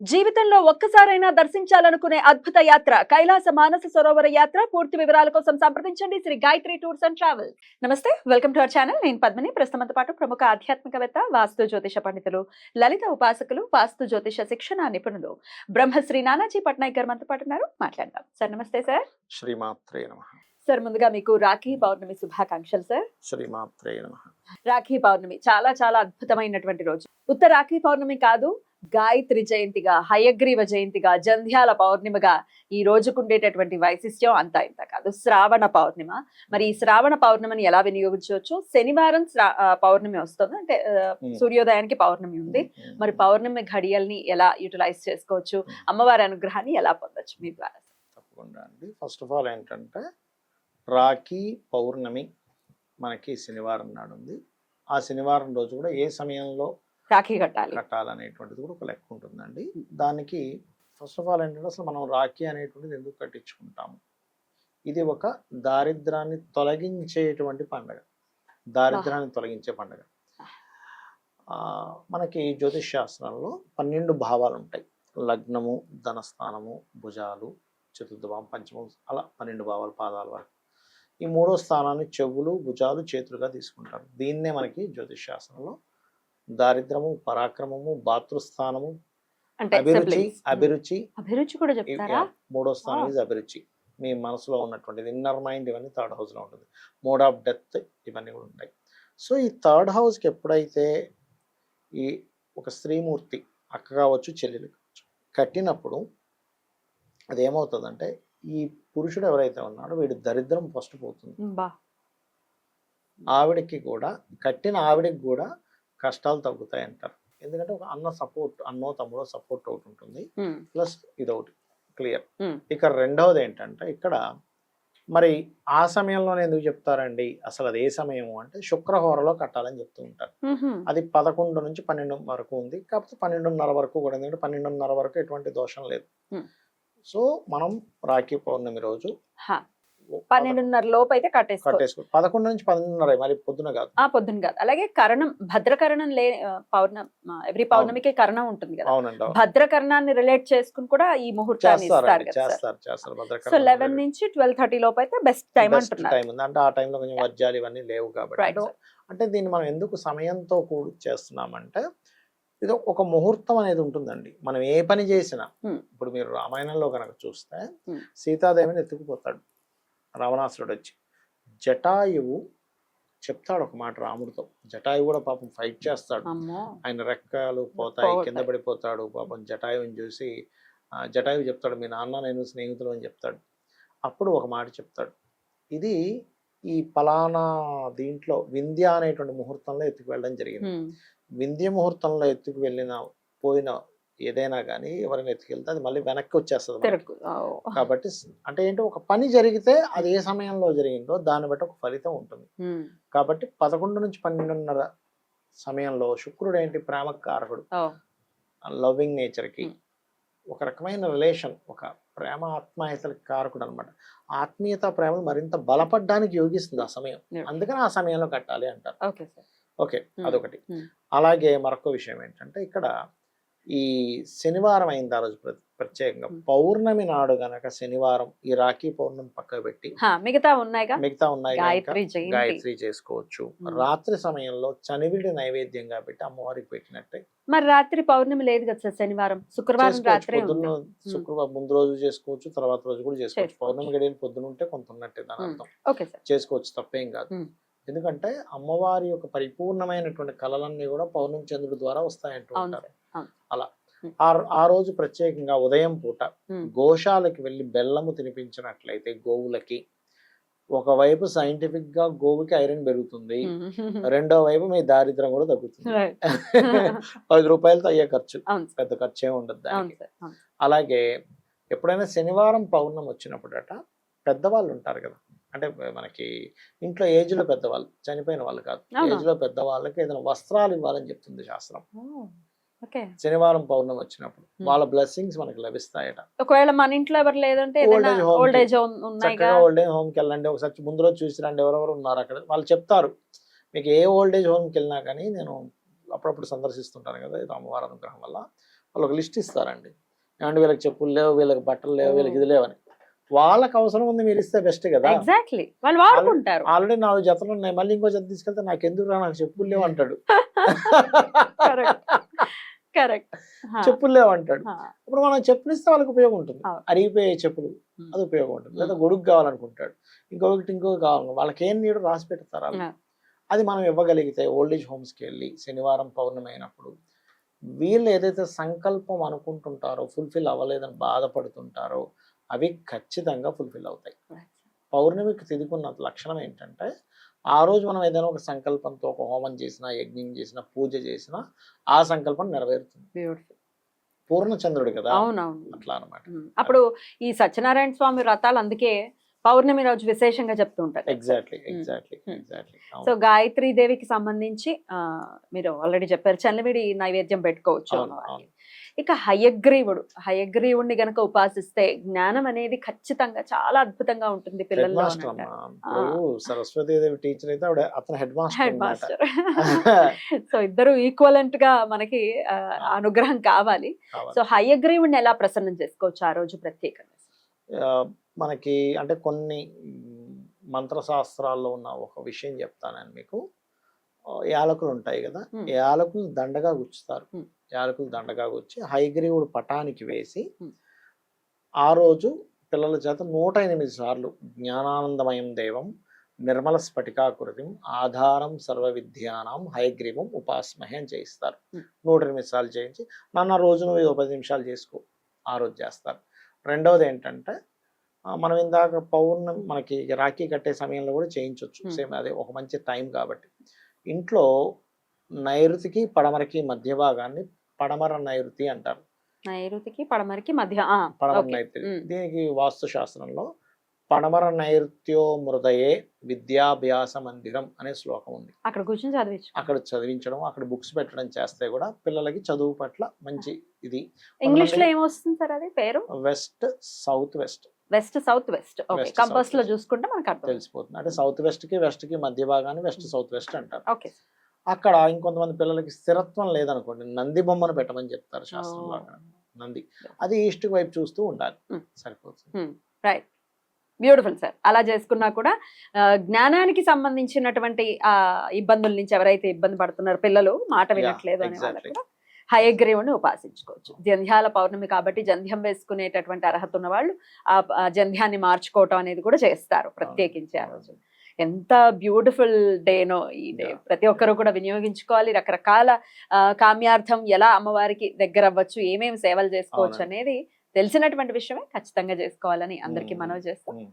జీవితంలో ఒక్కసారైనా దర్శించాలనుకునే అద్భుత యాత్ర కైలాస మానస సరోవర యాత్ర. పూర్తి వివరాల కోసం సంప్రదించండి. Shri Gayatri tours and travel నమస్తే వెల్కమ్ టు అవర్ ఛానల్. నేను పద్మిని. ప్రస్తుతంతో పాటు ప్రముఖ ఆధ్యాత్మికవేత్త వాస్తు జ్యోతిష పండితులు లలిత ఉపాసకులు వాస్తు జ్యోతిష శిక్షణ నిపుణులు బ్రహ్మశ్రీ నానాజీ పట్నాయక్ గారు మనతో పాటు ఉన్నారు. మాట్లాడదాం. సార్ నమస్తే సార్. శ్రీమాత్రే నమ. సార్ ముందుగా మీకు రాఖీ పౌర్ణమి శుభాకాంక్షలు సార్. శ్రీమాత్రే నమ. రాఖీ పౌర్ణమి చాలా చాలా అద్భుతమైనటువంటి రోజు. ఉత్త రాఖీ పౌర్ణమి కాదు గాయత్రి జయంతిగా హయగ్రీవ జయంతిగా జంధ్యాల పౌర్ణిమగా ఈ రోజుకుండేటటువంటి వైశిష్ట్యం అంతా ఇంత కాదు. శ్రావణ పౌర్ణిమ. మరి ఈ శ్రావణ పౌర్ణమిని ఎలా వినియోగించవచ్చు? శనివారం పౌర్ణమి వస్తుంది. అంటే. సూర్యోదయానికి పౌర్ణమి ఉంది. మరి పౌర్ణమి ఘడియల్ని ఎలా యూటిలైజ్ చేసుకోవచ్చు? అమ్మవారి అనుగ్రహాన్ని ఎలా పొందొచ్చు? మీ ద్వారా. తప్పకుండా అండి. ఫస్ట్ ఆఫ్ ఆల్ ఏంటంటే రాఖీ పౌర్ణమి మనకి శనివారం నాడు ఉంది. ఆ శనివారం రోజు కూడా ఏ సమయంలో రాఖీ కట్టాలి. కట్టాలనేటువంటిది కూడా ఒక లెక్క ఉంటుందండి. దానికి ఫస్ట్ ఆఫ్ ఆల్ ఏంటంటే అసలు మనం రాఖీ అనేటువంటిది ఎందుకు కట్టించుకుంటాము? ఇది ఒక దారిద్రాన్ని తొలగించేటువంటి పండుగ. దారిద్రాన్ని తొలగించే పండుగ. మనకి జ్యోతిష్ శాస్త్రంలో పన్నెండు భావాలు ఉంటాయి. లగ్నము ధనస్థానము భుజాలు చతుర్థ భావం పంచమం అలా పన్నెండు భావాలు పాదాల వరకు. ఈ మూడో స్థానాన్ని చెవులు భుజాలు చేతులుగా తీసుకుంటారు. దీన్నే మనకి జ్యోతిష్ శాస్త్రంలో దారిద్రము పరాక్రమము భాతృస్థానము అంటే అభిరుచి. అభిరుచి. అభిరుచి కూడా చెప్తారా? మూడో స్థానం. ఇది అభిరుచి. మీ మనసులో ఉన్నటువంటిది ఇన్నర్ మైండ్ ఇవన్నీ థర్డ్ హౌస్లో ఉంటుంది. మోడ్ ఆఫ్ డెత్ ఇవన్నీ కూడా ఉంటాయి. సో ఈ థర్డ్ హౌస్కి ఎప్పుడైతే ఈ ఒక స్త్రీమూర్తి అక్క కావచ్చు చెల్లెలు కావచ్చు కట్టినప్పుడు అది ఏమవుతుందంటే ఈ పురుషుడు ఎవరైతే ఉన్నాడో వీడి దరిద్రం ఫస్ట్ పోతుంది. ఆవిడకి కూడా కట్టిన ఆవిడకి కూడా కష్టాలు తగ్గుతాయి అంటారు ఎందుకంటే ఒక అన్న సపోర్ట్ అన్నో తమ్ముడో సపోర్ట్ ఒకటి ఉంటుంది ప్లస్ ఇదొకటి క్లియర్ Hmm. ఇక రెండవది ఏంటంటే ఇక్కడ మరి ఆ సమయంలోనే ఎందుకు చెప్తారండి అసలు అది ఏ సమయము అంటే శుక్రహోరలో కట్టాలని చెప్తూ ఉంటారు. అది పదకొండు నుంచి పన్నెండు వరకు ఉంది కాకపోతే పన్నెండున్నర వరకు కూడా ఎందుకంటే పన్నెండున్నర వరకు ఎటువంటి దోషం లేదు. సో మనం రాఖీ పౌర్ణమి రోజు. పన్నెండున్నర లోపు అయితే కట్టేసుకో. పదకొండు నుంచి పన్నెండున్నర మరి పొద్దున కాదు. ఆ పొద్దున కాదు. అలాగే కరణం భద్రకరణం లే ఆ, పౌర్ణమి ఎవ్రీ పౌర్ణమికి కరణం ఉంటుంది కదా. భద్రకరణాన్ని రిలేట్ చేసుకుని కూడా ఈ ముహూర్తాన్ని ఇస్తారు చేస్తారు సో లెవెన్ నుంచి ట్వెల్వ్ థర్టీ లోపు అయితే బెస్ట్ టైం అంటున్నారు. టైం ఉంది. అంటే ఆ టైంలో కొంచెం వర్జాలు ఇవన్నీ లేవు కాబట్టి. అంటే దీన్ని మనం ఎందుకు సమయంతో కూడి చేస్తున్నామంటే ఇది ఒక ముహూర్తం అనేది ఉంటుందండి. మనం ఏ పని చేసినా. ఇప్పుడు మీరు రామాయణంలో కనుక చూస్తే. సీతాదేవిని ఎత్తుకుపోతాడు. రావణాసురుడు వచ్చి జటాయువు చెప్తాడు ఒక మాట రాముడితో. జటాయువు కూడా పాపం ఫైట్ చేస్తాడు. ఆయన రెక్కలు పోతాయి. కింద పడిపోతాడు పాపం జటాయువుని చూసి. జటాయువు చెప్తాడు మీ నాన్న నేను స్నేహితులు అని చెప్తాడు. అప్పుడు ఒక మాట చెప్తాడు. ఇది ఈ పలానా దీంట్లో వింధ్య అనేటువంటి ముహూర్తంలో ఎత్తుకు వెళ్ళడం జరిగింది. వింధ్య ముహూర్తంలో ఎత్తుకు వెళ్ళిన పోయిన ఏదైనా కానీ ఎవరైనా ఎత్తుకెళ్తే అది మళ్ళీ వెనక్కి వచ్చేస్తుంది. కాబట్టి అంటే ఏంటో ఒక పని జరిగితే అది ఏ సమయంలో జరిగిందో దాన్ని బట్టి ఒక ఫలితం ఉంటుంది. కాబట్టి పదకొండు నుంచి పన్నెండున్నర సమయంలో శుక్రుడు ఏంటి ప్రేమ కారకుడు. లవింగ్ నేచర్కి. ఒక రకమైన రిలేషన్ ఒక ప్రేమ ఆత్మీయతలకి కారకుడు అనమాట ఆత్మీయత ప్రేమలు మరింత బలపడడానికి యోగిస్తుంది ఆ సమయం. అందుకని ఆ సమయంలో కట్టాలి అంటారు ఓకే. అదొకటి. అలాగే మరొక విషయం ఏంటంటే ఇక్కడ ఈ శనివారం అయింది ఆ రోజు ప్ర- ప్రత్యేకంగా. పౌర్ణమి నాడు గనక శనివారం ఈ రాఖీ పౌర్ణమి పక్కకు పెట్టి మిగతా ఉన్నాయిగా? మిగతా ఉన్నాయి గాయత్రి చేసుకోవచ్చు. రాత్రి సమయంలో చనివిడి నైవేద్యంగా పెట్టి అమ్మవారికి పెట్టినట్టే. మరి రాత్రి పౌర్ణమి లేదు కదా సార్ శనివారం? శుక్రవారం. రాత్రే శుక్రవారం ముందు రోజు చేసుకోవచ్చు తర్వాత రోజు కూడా చేసుకోవచ్చు. పౌర్ణమి గడియలు పొద్దున ఉంటే కొంత ఉన్నట్టే దాని. అర్థం. చేసుకోవచ్చు తప్పేం కాదు. ఎందుకంటే అమ్మవారి యొక్క పరిపూర్ణమైనటువంటి కళలన్నీ కూడా పౌర్ణమి చంద్రుడి ద్వారా వస్తాయంటూ ఉంటారు అలా. ఆ ఆ రోజు ప్రత్యేకంగా ఉదయం పూట. గోశాలకి వెళ్ళి బెల్లము తినిపించినట్లయితే గోవులకి ఒకవైపు సైంటిఫిక్గా గోవుకి ఐరన్ పెరుగుతుంది. రెండో వైపు మీ దారిద్రం కూడా తగ్గుతుంది. పది రూపాయలతో అయ్యే ఖర్చు పెద్ద ఖర్చు ఏమి ఉండదు దానికి. అలాగే ఎప్పుడైనా శనివారం పౌర్ణమి వచ్చినప్పుడట పెద్దవాళ్ళు ఉంటారు కదా అంటే మనకి ఇంట్లో ఏజ్లో పెద్దవాళ్ళు చనిపోయిన వాళ్ళు కాదు? ఏజ్లో పెద్దవాళ్ళకి ఏదైనా వస్త్రాలు ఇవ్వాలని చెప్తుంది శాస్త్రం శనివారం పౌర్ణమి వచ్చినప్పుడు Hmm. వాళ్ళ బ్లెస్సింగ్స్ మనకి లభిస్తాయట. ఒకవేళ మన ఇంట్లో ఎవరు లేదంటే ఓల్డ్కి ఏజ్ ఏజ్ హోమ్కి వెళ్ళండి. ఒకసారి ముందు రోజు చూసి రండి. ఎవరెవరు ఉన్నారు అక్కడ. వాళ్ళు చెప్తారు. మీకు ఏ ఓల్డ్ ఏజ్ హోమ్కి వెళ్ళినా కానీ నేను అప్పుడప్పుడు సందర్శిస్తుంటాను కదా ఇది అమ్మవారి అనుగ్రహం వల్ల. వాళ్ళు ఒక లిస్ట్ ఇస్తారండి. ఏమంటే వీళ్ళకి చెప్పులు లేవు వీళ్ళకి బట్టలు లేవు వీళ్ళకి ఇది లేవని. వాళ్ళకి అవసరం ఉంది మీరు ఇస్తే బెస్ట్ కదా. ఎగ్జాక్ట్లీ వాళ్ళు వాడుకుంటారు. ఆల్రెడీ నాలుగు జతలు ఉన్నాయి. మళ్ళీ ఇంకో జత తీసుకెళ్తే నాకు ఎందుకు రా నాకు చెప్పులు లేవు అంటాడు. కరెక్ట్ చెప్పులు లేవు అంటాడు. ఇప్పుడు మనం చెప్పులు ఇస్తే వాళ్ళకి ఉపయోగం ఉంటుంది. అరిగిపోయే చెప్పులు. అది ఉపయోగం ఉంటుంది. లేదా గొడుగు కావాలనుకుంటాడు. ఇంకొకటి ఇంకొకటి కావాలి వాళ్ళకి ఏం నీడు రాసి పెడతారు. అది మనం ఇవ్వగలిగితే ఓల్డ్ ఏజ్ హోమ్స్కి వెళ్ళి శనివారం పౌర్ణమి అయినప్పుడు వీళ్ళు ఏదైతే సంకల్పం అనుకుంటుంటారో ఫుల్ఫిల్ అవ్వలేదని బాధపడుతుంటారో అవి ఖచ్చితంగా ఫుల్ఫిల్ అవుతాయి. పౌర్ణమికి తిదికున్న లక్షణం ఏంటంటే ఆ రోజు మనం ఏదైనా ఒక సంకల్పంతో ఒక హోమం చేసినా యజ్ఞం చేసినా పూజ చేసినా ఆ సంకల్పం నెరవేరుతుంది. పూర్ణచంద్రుడు కదా? అవునవును. అట్లా అనమాట. అప్పుడు ఈ సత్యనారాయణ స్వామి వ్రతాలు అందుకే పౌర్ణమి రోజు విశేషంగా చెప్తూ ఉంటారు. Exactly. Exactly. Exactly so Gayatri దేవికి సంబంధించి మీరు ఆల్రెడీ చెప్పారు చల్లవిడి నైవేద్యం పెట్టుకోవచ్చు. ఇక హయగ్రీవుడు. హయగ్రీవుడిని గనక ఉపాసిస్తే జ్ఞానం అనేది ఖచ్చితంగా చాలా అద్భుతంగా ఉంటుంది పిల్లల్లో సరస్వతీదేవి టీచర్ అయితే ఆవిడ అతను హెడ్ మాస్టర్ హెడ్ అన్నమాట. మాస్టర్ సో ఇద్దరు ఈక్వలెంట్గా మనకి అనుగ్రహం కావాలి. సో హయగ్రీవుడిని ఎలా ప్రసన్నం చేసుకోవచ్చు ఆ రోజు ప్రత్యేకంగా? మనకి అంటే కొన్ని మంత్రశాస్త్రాల్లో ఉన్న ఒక విషయం చెప్తాను మీకు. యాలకులు ఉంటాయి కదా. యాలకులు దండగా గుచ్చుతారు. యాలకులు దండగా గుచ్చి హైగ్రీవుడు పటానికి వేసి. ఆ రోజు పిల్లల చేత నూట ఎనిమిది సార్లు జ్ఞానానందమయం దేవం నిర్మల స్ఫటికాకృతిం ఆధారం సర్వ విద్యానాం హయగ్రీవం ఉపాస్మహే అని చేయిస్తారు. నూట ఎనిమిది సార్లు చేయించి నన్ను రోజు నువ్వు పది నిమిషాలు చేసుకో ఆ రోజు చేస్తారు రెండవది ఏంటంటే మనం ఇందాక పౌర్ణమి మనకి రాఖీ కట్టే సమయంలో కూడా చేయించవచ్చు. సేమ్ అదే ఒక మంచి టైం కాబట్టి ఇంట్లో నైరుతికి పడమరకి మధ్య భాగాన్ని పడమర నైరుతి అంటారు. నైరుతికి పడమరికి మధ్య పడమర. నైరుతి. దీనికి వాస్తు శాస్త్రంలో పడమర నైరుత్యో మృదయే విద్యాభ్యాస మందిరం అనే శ్లోకం ఉంది. అక్కడ కూర్చొని చదివించు. అక్కడ చదివించడం అక్కడ బుక్స్ పెట్టడం చేస్తే కూడా పిల్లలకి చదువు పట్ల మంచి ఇది. ఇంగ్లీష్లో ఏమొస్తుంది సార్ అది పేరు? West south west. West south west. కంపస్లో. చూసుకుంటే మనకు అర్థం. తెలిసిపోతుంది. అంటే సౌత్ వెస్ట్కి వెస్ట్కి మధ్య భాగాన్ని వెస్ట్ సౌత్ వెస్ట్ అంటారు. ఓకే అక్కడ ఇంకొంతమంది పిల్లలకి స్థిరత్వం లేదనుకోండి నంది బొమ్మను పెట్టమని చెప్తారు శాస్త్రంలో Oh. అక్కడ నంది అది ఈస్ట్ వైపు చూస్తూ ఉండాలి. Hmm. సరిపోతుంది. రైట్ బ్యూటిఫుల్ సార్ అలా చేసుకున్నా కూడా జ్ఞానానికి సంబంధించినటువంటి ఆ ఇబ్బందుల నుంచి ఎవరైతే ఇబ్బంది పడుతున్నారో పిల్లలు మాట వినట్లేదు అనే. కూడా హయగ్రీవుని ఉపాసించుకోవచ్చు. జంధ్యాల పౌర్ణమి కాబట్టి జంధ్యం వేసుకునేటటువంటి అర్హత ఉన్న వాళ్ళు ఆ ఆ జంధ్యాన్ని మార్చుకోవటం అనేది కూడా చేస్తారు ప్రత్యేకించి ఆ రోజు. ఎంత బ్యూటిఫుల్ డేనో ఈ డే. ప్రతి ఒక్కరు కూడా వినియోగించుకోవాలి రకరకాల కామ్యార్థం ఎలా అమ్మవారికి దగ్గర అవ్వచ్చు ఏమేమి సేవలు చేసుకోవచ్చు. అనేది తెలిసినటువంటి విషయమే ఖచ్చితంగా చేసుకోవాలని అందరికీ. మనవి చేస్తాం.